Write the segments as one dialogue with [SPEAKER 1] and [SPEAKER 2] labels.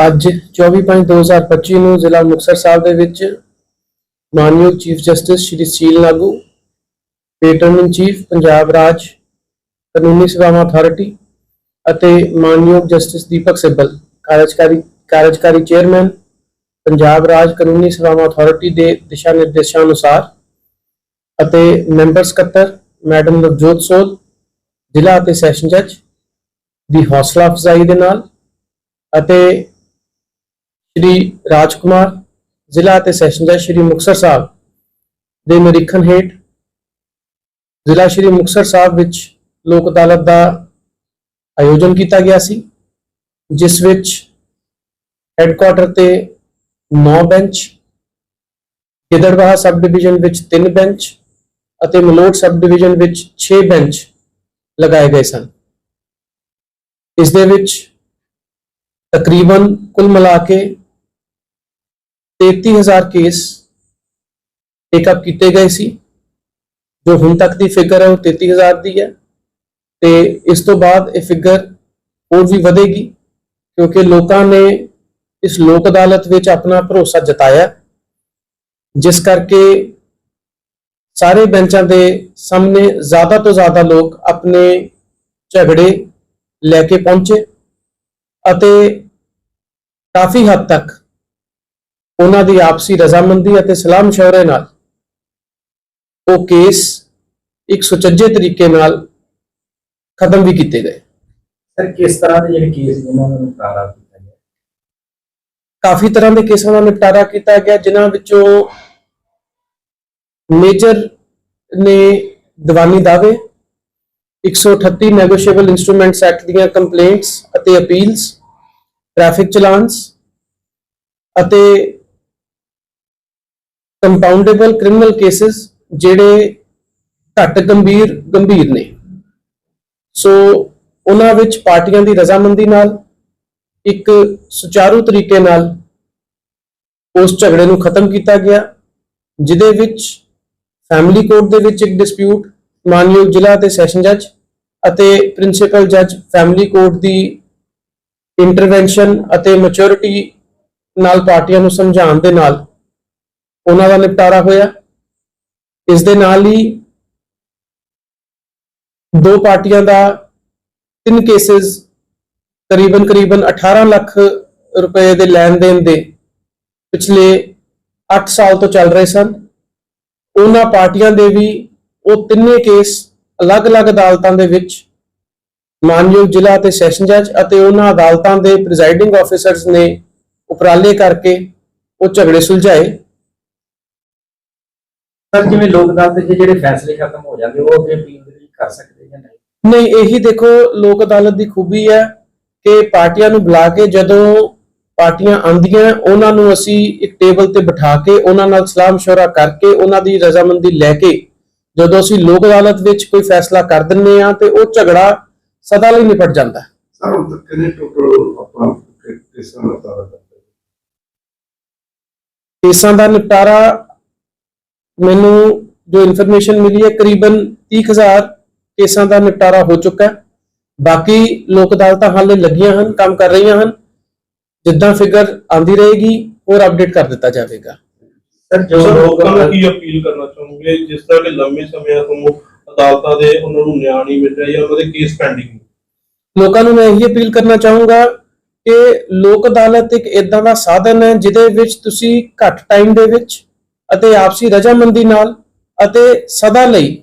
[SPEAKER 1] ਅੱਜ 24/5/2025 ਨੂੰ ਜ਼ਿਲ੍ਹਾ ਮੁਕਤਸਰ ਸਾਹਿਬ ਦੇ ਵਿੱਚ ਮਾਨਯੋਗ chief justice Shri Sheel Nagu, patron in chief Punjab ਰਾਜ ਕਾਨੂੰਨੀ ਸੇਵਾਵਾਂ ਅਥਾਰਟੀ ਅਤੇ ਮਾਨਯੋਗ ਜਸਟਿਸ ਦੀਪਕ ਸਿੱਬਲ, ਕਾਰਜਕਾਰੀ ਕਾਰਜਕਾਰੀ ਚੇਅਰਮੈਨ ਪੰਜਾਬ ਰਾਜ ਕਾਨੂੰਨੀ ਸੇਵਾਵਾਂ ਅਥਾਰਟੀ ਦੇ ਦਿਸ਼ਾ ਨਿਰਦੇਸ਼ਾਂ ਅਨੁਸਾਰ ਅਤੇ ਮੈਂਬਰ ਸਕੱਤਰ ਮੈਡਮ ਨਵਜੋਤ ਸੋਧ, ਜ਼ਿਲ੍ਹਾ ਅਤੇ ਸੈਸ਼ਨ ਜੱਜ ਦੀ ਹੌਸਲਾ ਅਫਜ਼ਾਈ ਦੇ ਨਾਲ ਅਤੇ ਸ਼੍ਰੀ ਰਾਜਕੁਮਾਰ, ਜ਼ਿਲ੍ਹਾ ਅਤੇ ਸੈਸ਼ਨ ਜੱਜ ਸ਼੍ਰੀ ਮੁਕਤਸਰ ਸਾਹਿਬ ਦੇ ਨਿਰੀਖਣ ਹੇਠ ਜ਼ਿਲ੍ਹਾ ਸ਼੍ਰੀ ਮੁਕਤਸਰ ਸਾਹਿਬ ਵਿੱਚ ਲੋਕ ਅਦਾਲਤ ਦਾ ਆਯੋਜਨ ਕੀਤਾ ਗਿਆ ਸੀ, ਜਿਸ ਵਿੱਚ ਹੈੱਡਕੁਆਟਰ ਤੇ 9 ਬੈਂਚ, ਗਿੱਦੜਬਾਹਾ ਸਬ ਡਿਵੀਜ਼ਨ ਵਿੱਚ 3 ਬੈਂਚ ਅਤੇ ਮਲੋਟ ਸਬ ਡਿਵੀਜ਼ਨ ਵਿੱਚ 6 ਬੈਂਚ ਲਗਾਏ ਗਏ ਸਨ। ਇਸ ਦੇ ਵਿੱਚ ਤਕਰੀਬਨ ਕੁੱਲ ਮਿਲਾ ਕੇ 33000 ਕੇਸ ਟੇਕਅਪ ਕੀਤੇ ਗਏ ਸੀ। ਜੋ ਹੁਣ ਤੱਕ ਦੀ ਫਿਗਰ ਹੈ, ਉਹ 33000 ਦੀ ਹੈ। ਤੇ ਇਸ ਤੋਂ ਬਾਅਦ ਇਹ ਫਿਗਰ ਹੋਰ ਵੀ ਵਧੇਗੀ, ਕਿਉਂਕਿ ਲੋਕਾਂ ਨੇ ਇਸ ਲੋਕ ਅਦਾਲਤ ਵਿੱਚ ਆਪਣਾ ਭਰੋਸਾ ਜਤਾਇਆ। ਜਿਸ ਕਰਕੇ ਸਾਰੇ ਬੈਂਚਾਂ ਦੇ ਸਾਹਮਣੇ ਜ਼ਿਆਦਾ ਤੋਂ ਜ਼ਿਆਦਾ ਲੋਕ ਆਪਣੇ ਝਗੜੇ ਲੈ ਕੇ ਪਹੁੰਚੇ ਅਤੇ ਕਾਫੀ ਹੱਦ ਤੱਕ ਉਹਨਾਂ ਦੀ ਆਪਸੀ ਰਜ਼ਾਮੰਦੀ ਅਤੇ ਸਲਾਹ ਮਸ਼ਵਰੇ ਨਾਲ ਉਹ ਕੇਸ ਇੱਕ ਸੁਚੱਜੇ ਤਰੀਕੇ ਨਾਲ ਖਤਮ ਵੀ ਕੀਤੇ ਗਏ।
[SPEAKER 2] ਸਰ ਕਿਸ ਤਰ੍ਹਾਂ ਦੇ ਜਿਹੜੇ ਕੇਸ ਨੇ ਉਹਨਾਂ ਨੂੰ ਨਿਪਟਾਰਾ ਕੀਤਾ ਗਿਆ?
[SPEAKER 1] ਕਾਫੀ ਤਰ੍ਹਾਂ ਦੇ ਕੇਸਾਂ ਦਾ ਨਿਪਟਾਰਾ ਕੀਤਾ ਗਿਆ ਜਿਨ੍ਹਾਂ ਵਿੱਚੋਂ ਮੇਜਰ ਨੇ ਦੀਵਾਨੀ ਦਾਅਵੇ 138 ਨੈਗੋਸ਼ੀਏਬਲ ਇਨਸਟਰੂਮੈਂਟਸ ਐਕਟ ਦੀਆਂ ਕੰਪਲੇਂਟਸ ਅਤੇ ਅਪੀਲਸ ਟ੍ਰੈਫਿਕ ਚਲਾਨਸ ਅਤੇ ਕੰਪਾਊਂਡੇਬਲ ਕ੍ਰਿਮੀਨਲ ਕੇसेस ਜਿਹੜੇ ਘੱਟ ਗੰਭੀਰ ਗੰਭੀਰ ਨੇ। ਸੋ ਉਹਨਾਂ ਵਿੱਚ ਪਾਰਟੀਆਂ ਦੀ ਰਜ਼ਾਮੰਦੀ ਨਾਲ, ਇੱਕ ਸੁਚਾਰੂ ਤਰੀਕੇ ਨਾਲ ਉਸ ਝਗੜੇ ਨੂੰ ਖਤਮ ਕੀਤਾ ਗਿਆ, ਜਿਹਦੇ ਵਿੱਚ ਫੈਮਿਲੀ ਕੋਰਟ ਦੇ ਵਿੱਚ ਇੱਕ ਡਿਸਪਿਊਟ ਮਾਨਯੋਗ ਜ਼ਿਲ੍ਹਾ ਤੇ ਸੈਸ਼ਨ ਜੱਜ ਅਤੇ ਪ੍ਰਿੰਸੀਪਲ ਜੱਜ ਫੈਮਿਲੀ ਕੋਰਟ ਦੀ ਇੰਟਰਵੈਂਸ਼ਨ ਅਤੇ ਮੈਚੁਰਿਟੀ ਨਾਲ ਪਾਰਟੀਆਂ ਨੂੰ ਸਮਝਾਉਣ ਦੇ ਨਾਲ ਉਹਨਾਂ ਦਾ ਨਿਪਟਾਰਾ ਹੋਇਆ। ਇਸ ਦੇ ਨਾਲ ਹੀ ਦੋ ਪਾਰਟੀਆਂ ਦਾ ਤਿੰਨ ਕੇसेस ਕਰੀਬਨ ਕਰੀਬਨ 18 ਲੱਖ ਰੁਪਏ ਦੇ ਲੈਣ ਦੇਣ ਦੇ ਪਿਛਲੇ 8 ਸਾਲ ਤੋਂ ਚੱਲ ਰਹੇ ਸਨ। ਉਹਨਾਂ ਪਾਰਟੀਆਂ ਦੇ ਵੀ ਉਹ ਤਿੰਨੇ ਕੇਸ ਅਲੱਗ-ਅਲੱਗ ਅਦਾਲਤਾਂ ਦੇ ਵਿੱਚ ਮਾਨਯੋਗ ਜ਼ਿਲ੍ਹਾ ਤੇ ਸੈਸ਼ਨ ਜੱਜ ਅਤੇ ਉਹਨਾਂ ਅਦਾਲਤਾਂ ਦੇ ਪ੍ਰੀਜ਼ਾਈਡਿੰਗ ਆਫੀਸਰਸ ਨੇ ਉਪਰਾਲੇ ਕਰਕੇ ਉਹ ਝਗੜੇ ਸੁਲਝਾਏ।
[SPEAKER 2] ਸਰ ਜਿਵੇਂ ਲੋਕਦਾਨ ਦੇ ਜਿਹੜੇ ਫੈਸਲੇ ਖਤਮ ਹੋ ਜਾਂਦੇ ਉਹ ਅੱਗੇ ਅਪੀਲ ਵੀ ਕਰ ਸਕਦੇ ਜਾਂ ਨਹੀਂ?
[SPEAKER 1] ਨਹੀਂ ਇਹੀ ਦੇਖੋ ਲੋਕ ਅਦਾਲਤ ਦੀ ਖੂਬੀ ਹੈ ਕਿ ਪਾਰਟੀਆਂ ਨੂੰ ਬੁਲਾ ਕੇ ਜਦੋਂ ਪਾਰਟੀਆਂ ਆਂਦੀਆਂ ਉਹਨਾਂ ਨੂੰ ਅਸੀਂ ਇੱਕ ਟੇਬਲ ਤੇ ਬਿਠਾ ਕੇ ਉਹਨਾਂ ਨਾਲ ਸਲਾਮ ਸ਼ੋਰਾ ਕਰਕੇ ਉਹਨਾਂ ਦੀ ਰਜ਼ਾਮੰਦੀ ਲੈ ਕੇ ਜਦੋਂ ਅਸੀਂ ਲੋਕ ਅਦਾਲਤ ਵਿੱਚ ਕੋਈ ਫੈਸਲਾ ਕਰ ਦਿੰਨੇ ਆ ਤੇ ਉਹ ਝਗੜਾ ਸਦਾ ਲਈ ਨਿਪਟ ਜਾਂਦਾ
[SPEAKER 3] ਸਰ ਉਹ ਕਿੰਨੇ ਟੋਟਲ ਆਪਾਂ ਕਿਸਾਂ
[SPEAKER 1] ਕੇਸਾਂ ਦਾ ਨਿਪਟਾਰਾ ਮੈਨੂੰ ਜੋ ਇਨਫੋਰਮੇਸ਼ਨ ਮਿਲੀ ਹੈ ਕਰੀਬਨ 30000 ਕੇਸਾਂ ਦਾ ਨਿਪਟਾਰਾ ਹੋ ਚੁੱਕਾ ਹੈ। ਬਾਕੀ ਲੋਕ ਅਦਾਲਤਾਂ ਹਾਲੇ ਲੱਗੀਆਂ ਹਨ ਕੰਮ ਕਰ ਰਹੀਆਂ ਹਨ। ਜਿੱਦਾਂ ਫਿਗਰ ਆਂਦੀ ਰਹੇਗੀ ਹੋਰ ਅਪਡੇਟ ਕਰ ਦਿੱਤਾ ਜਾਵੇਗਾ।
[SPEAKER 2] ਸਰ ਜੋ
[SPEAKER 4] ਸਰ
[SPEAKER 2] ਲੋਕ
[SPEAKER 4] ਲੋਕਾਂ ਨੂੰ ਕੀ ਅਪੀਲ ਕਰਨਾ ਚਾਹੋਗੇ? ਜਿਸ ਤਰ੍ਹਾਂ ਕਿ ਲੰਮੇ ਸਮੇਂ ਤੋਂ ਅਦਾਲਤਾਂ ਦੇ ਉਹਨਾਂ ਨੂੰ ਨਿਆਂ ਨਹੀਂ ਮਿਲ ਰਿਹਾ ਜਾਂ ਉਹਨਾਂ ਦੇ ਕੇਸ ਪੈਂਡਿੰਗ ਨੇ।
[SPEAKER 1] ਲੋਕਾਂ ਨੂੰ ਮੈਂ ਇਹੀ ਅਪੀਲ ਕਰਨਾ ਚਾਹੂੰਗਾ ਕਿ ਲੋਕ ਅਦਾਲਤ ਇੱਕ ਇਦਾਂ ਦਾ ਸਾਧਨ ਹੈ ਜਿਹਦੇ ਵਿੱਚ ਤੁਸੀਂ ਘੱਟ ਟਾਈਮ ਦੇ ਵਿੱਚ ਅਤੇ ਆਪਸੀ ਰਜਾਮੰਦੀ ਨਾਲ ਅਤੇ ਸਦਾ ਲਈ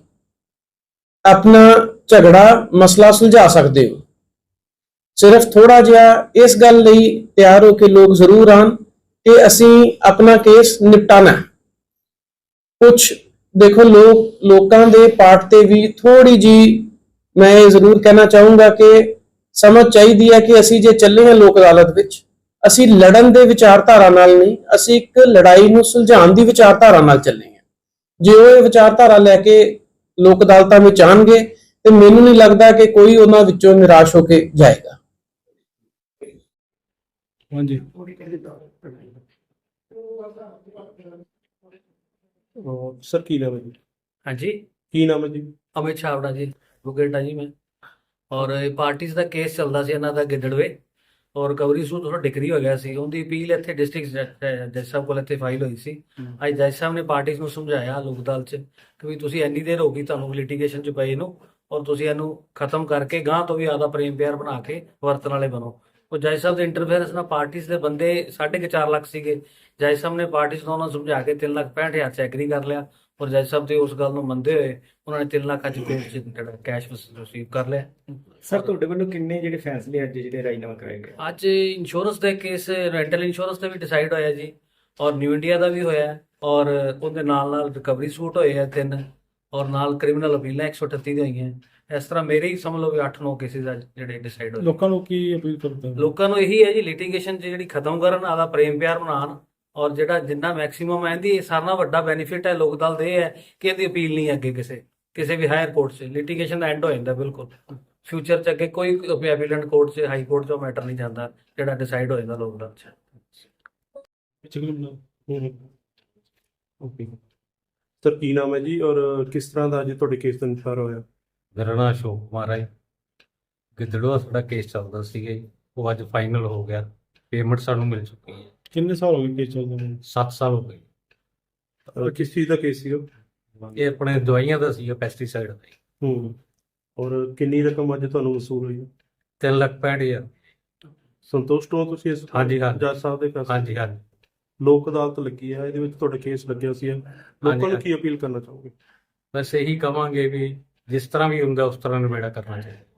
[SPEAKER 1] ਆਪਣਾ ਝਗੜਾ, ਮਸਲਾ ਸੁਲਝਾ ਸਕਦੇ ਹੋ। ਸਿਰਫ ਥੋੜਾ ਜਿਹਾ ਇਸ ਗੱਲ ਲਈ ਤਿਆਰ ਹੋ ਕੇ ਲੋਕ ਜ਼ਰੂਰ ਆਣ ਕਿ ਅਸੀਂ ਆਪਣਾ ਕੇਸ ਨਿਪਟਾਣਾ ਹੈ। ਕੁਝ ਦੇਖੋ ਲੋਕ, ਲੋਕਾਂ ਦੇ ਪਾਠ ਤੇ ਵੀ ਥੋੜੀ ਜੀ ਮੈਂ ਇਹ ਜ਼ਰੂਰ ਕਹਿਣਾ ਚਾਹੂੰਗਾ ਕਿ ਸਮਝ ਚਾਹੀਦੀ ਹੈ ਕਿ ਅਸੀਂ ਜੇ ਚੱਲੇ ਹਾਂ ਲੋਕ ਅਦਾਲਤ ਵਿੱਚ ਅਸੀਂ ਲੜਨ ਦੇ ਵਿਚਾਰਧਾਰਾ ਨਾਲ ਨਹੀਂ ਅਸੀਂ ਇੱਕ ਲੜਾਈ ਨੂੰ ਸੁਲਝਾਉਣ ਦੀ ਵਿਚਾਰਧਾਰਾ ਨਾਲ ਚੱਲੇ ਹਾਂ। ਜੇ ਉਹ ਇਹ ਵਿਚਾਰਧਾਰਾ ਲੈ ਕੇ ਲੋਕ ਅਦਾਲਤਾਂ ਵਿੱਚ ਆਣਗੇ ਤੇ ਮੈਨੂੰ ਨਹੀਂ ਲੱਗਦਾ ਕਿ ਕੋਈ ਉਹਨਾਂ ਵਿੱਚੋਂ ਨਿਰਾਸ਼ ਹੋ ਕੇ ਜਾਏਗਾ।
[SPEAKER 5] ਹਾਂਜੀ। ਸਰ ਕੀ ਨਾਮ ਹੈ ਜੀ?
[SPEAKER 6] ਹਾਂਜੀ।
[SPEAKER 5] ਕੀ ਨਾਮ ਹੈ ਜੀ?
[SPEAKER 6] ਅਮਿਤ ਛਾਵੜਾ ਜੀ ਬੁਗੇਟਾ ਜੀ ਮੈਂ। ਔਰ ਇਹ ਪਾਰਟੀਜ਼ ਦਾ ਕੇਸ ਚੱਲਦਾ ਸੀ ਇਹਨਾਂ ਦਾ ਗਿੱਦੜਵੇ। ਔਰ ਰਿਕਵਰੀ ਸੂਟ ਥੋੜਾ ਡਿਕਰੀ ਹੋ ਗਿਆ ਸੀ। ਉਹਦੀ ਅਪੀਲ ਇੱਥੇ ਡਿਸਟ੍ਰਿਕਟ ਜੱਜ ਸਾਹਿਬ ਕੋਲ ਇੱਥੇ ਫਾਈਲ ਹੋਈ ਸੀ। ਅੱਜ ਜੱਜ ਸਾਹਿਬ ਨੇ ਪਾਰਟੀਆਂ ਨੂੰ ਸਮਝਾਇਆ ਲੋਕ ਅਦਾਲਤ 'ਚ ਕਿ ਵੀ ਤੁਸੀਂ ਇੰਨੀ ਦੇਰ ਹੋ ਗਈ ਤੁਹਾਨੂੰ ਲਿਟੀਗੇਸ਼ਨ 'ਚ ਪਏ ਨੂੰ ਔਰ ਤੁਸੀਂ ਇਹਨੂੰ ਖਤਮ ਕਰਕੇ ਗਾਂ ਤੋਂ ਵੀ ਆਦਾ ਪ੍ਰੇਮ ਪਿਆਰ ਬਣਾ ਕੇ ਵਰਤਣ ਵਾਲੇ ਬਣੋ। ਉਹ ਜੱਜ ਸਾਹਿਬ ਦੇ ਇੰਟਰਫੇਰੈਂਸ ਨਾਲ ਪਾਰਟੀਆਂ ਦੇ ਬੰਦੇ 4.5 ਲੱਖ ਸੀਗੇ। ਜੱਜ ਸਾਹਿਬ ਨੇ ਪਾਰਟੀਆਂ ਨੂੰ ਉਹਨਾਂ ਨੂੰ ਸਮਝਾ ਕੇ 3 ਲੱਖ 65 ਹਜ਼ਾਰ 'ਚ ਐਗਰੀ ਕਰ ਲਿਆ। ਔਰ ਜੱਜ ਸਾਹਿਬ ਦੇ ਉਸ ਗੱਲ ਨੂੰ ਮੰਨਦੇ ਹੋਏ ਉਹਨਾਂ ਨੇ 3 ਲੱਖ ਅੱਜ ਕੋਰਟ 'ਚ ਜਿਹੜਾ ਕੈਸ਼ ਰਿਸੀਵ ਕਰ ਲਿਆ।
[SPEAKER 2] ਸਰ ਤੁਹਾਡੇ ਵੱਲੋਂ ਕਿੰਨੇ ਜਿਹੜੇ ਫੈਸਲੇ ਅੱਜ ਜਿਹੜੇ ਰਾਜਨਾਮਾ ਕਰਾਏ ਗਏ?
[SPEAKER 6] ਅੱਜ ਇੰਸ਼ੋਰੈਂਸ ਦੇ ਕੇਸ ਰੈਂਟਲ ਇੰਸ਼ੋਰੈਂਸ ਤੇ ਵੀ ਡਿਸਾਈਡ ਹੋਇਆ ਜੀ ਔਰ ਨਿਊ ਇੰਡੀਆ ਦਾ ਵੀ ਹੋਇਆ ਔਰ ਉਹਦੇ ਨਾਲ ਨਾਲ ਰਿਕਵਰੀ ਸੂਟ ਹੋਏ ਆ ਤਿੰਨ ਔਰ ਨਾਲ ਕ੍ਰਿਮੀਨਲ ਅਪੀਲਾਂ 138 ਦੀਆਂ ਹੋਈਆਂ। ਇਸ ਤਰ੍ਹਾਂ ਮੇਰੇ ਹੀ ਸਮਝ ਲਓ ਵੀ 8-9 ਕੇਸਿਸ ਅੱਜ ਜਿਹੜੇ ਡਿਸਾਈਡ ਹੋਏ।
[SPEAKER 5] ਲੋਕਾਂ ਨੂੰ ਕੀ ਅਪੀਲ ਕਰਦੇ ਹੋ?
[SPEAKER 6] ਲੋਕਾਂ ਨੂੰ ਇਹੀ ਹੈ ਜੀ ਲਿਟੀਗੇਸ਼ਨ ਜਿਹੜੀ ਖਤਮ ਕਰਨ ਆਦਾ ਪ੍ਰੇਮ ਪਿਆਰ ਬਣਾਉਣ ਔਰ ਜਿਹੜਾ ਜਿੰਨਾ ਮੈਕਸਿਮਮ ਹੈ ਇਹਦੀ ਨਾਲੋਂ ਵੱਡਾ ਬੈਨੀਫਿਟ ਹੈ ਲੋਕ ਦਲ ਦੇ ਹੈ ਕਿ ਇਹਦੀ ਅਪੀਲ ਨਹੀਂ ਅੱਗੇ ਕਿਸੇ ਕਿਸੇ ਵੀ ਹਾਇਰ ਕੋਰਟ 'ਚ। ਲਿਟੀਗੇਸ਼ਨ ਦਾ ਐਂਡ ਹੋ ਜਾਂਦਾ ਬਿਲਕੁਲ। ਫਿਊਚਰ 'ਚ ਅੱਗੇ ਕੋਈ ਐਪੀਲੈਂਟ ਕੋਰਟ 'ਚ ਹਾਈ ਕੋਰਟ 'ਚ ਮੈਟਰ ਨਹੀਂ ਜਾਂਦਾ ਜਿਹੜਾ ਡਿਸਾਈਡ ਹੋ ਜਾਂਦਾ ਲੋਕ ਦਲ 'ਚ।
[SPEAKER 5] ਓਕੇ ਸਰ ਕੀ ਨਾਮ ਹੈ ਜੀ? ਔਰ ਕਿਸ ਤਰ੍ਹਾਂ ਦਾ ਅੱਜ ਤੁਹਾਡੇ ਕੇਸ ਦਾ ਹੋਇਆ?
[SPEAKER 7] ਮੇਰਾ ਨਾਮ ਅਸ਼ੋਕ ਕੁਮਾਰ ਹੈ। ਗਿੱਦੜਵਾ ਸਾਡਾ ਕੇਸ ਚੱਲਦਾ ਸੀਗਾ ਜੀ। ਉਹ ਅੱਜ ਫਾਈਨਲ ਹੋ ਗਿਆ। ਪੇਮੈਂਟ ਸਾਨੂੰ ਮਿਲ ਚੁੱਕੀ ਹੈ।
[SPEAKER 5] ਕਿੰਨੇ ਸਾਲ ਹੋ ਗਏ ਕੇਸ ਚੱਲਦੇ ਨੂੰ?
[SPEAKER 7] 7 ਸਾਲ ਹੋ ਗਏ।
[SPEAKER 5] ਔਰ ਕਿਸ ਚੀਜ਼ ਦਾ ਕੇਸ ਸੀਗਾ?
[SPEAKER 7] ਇਹ ਆਪਣੇ ਦਵਾਈਆਂ ਦਾ ਸੀਗਾ ਪੈਸਟੀਸਾਈਡ ਦਾ ਜੀ।
[SPEAKER 5] ਹੂੰ ਔਰ ਕਿੰਨੀ ਰਕਮ ਅੱਜ ਤੁਹਾਨੂੰ ਵਸੂਲ ਹੋਈ ਹੈ?
[SPEAKER 7] ਤਿੰਨ ਲੱਖ ਪੈਂਹਠ ਹਜ਼ਾਰ।
[SPEAKER 5] ਸੰਤੁਸ਼ਟ ਹੋ ਤੁਸੀਂ ਇਸ
[SPEAKER 7] ਹਾਂਜੀ, ਹਾਂਜੀ।
[SPEAKER 5] ਜੱਜ ਸਾਹਿਬ ਦੇ ਫੈਸਲੇ
[SPEAKER 7] ਹਾਂਜੀ ਹਾਂਜੀ।
[SPEAKER 5] ਲੋਕ ਅਦਾਲਤ ਲੱਗੀ ਹੈ ਇਹਦੇ ਵਿੱਚ ਤੁਹਾਡਾ ਕੇਸ ਲੱਗਿਆ ਸੀ। ਲੋਕਾਂ ਨੂੰ
[SPEAKER 7] ਹਾਂਜੀ।
[SPEAKER 5] ਕੀ ਅਪੀਲ ਕਰਨਾ ਚਾਹੋਗੇ?
[SPEAKER 7] ਬਸ ਇਹੀ ਕਵਾਂਗੇ ਵੀ ਜਿਸ ਤਰ੍ਹਾਂ ਵੀ ਹੁੰਦਾ ਉਸ ਤਰ੍ਹਾਂ ਨਿਬੇੜਾ ਕਰਨਾ ਚਾਹੀਦਾ।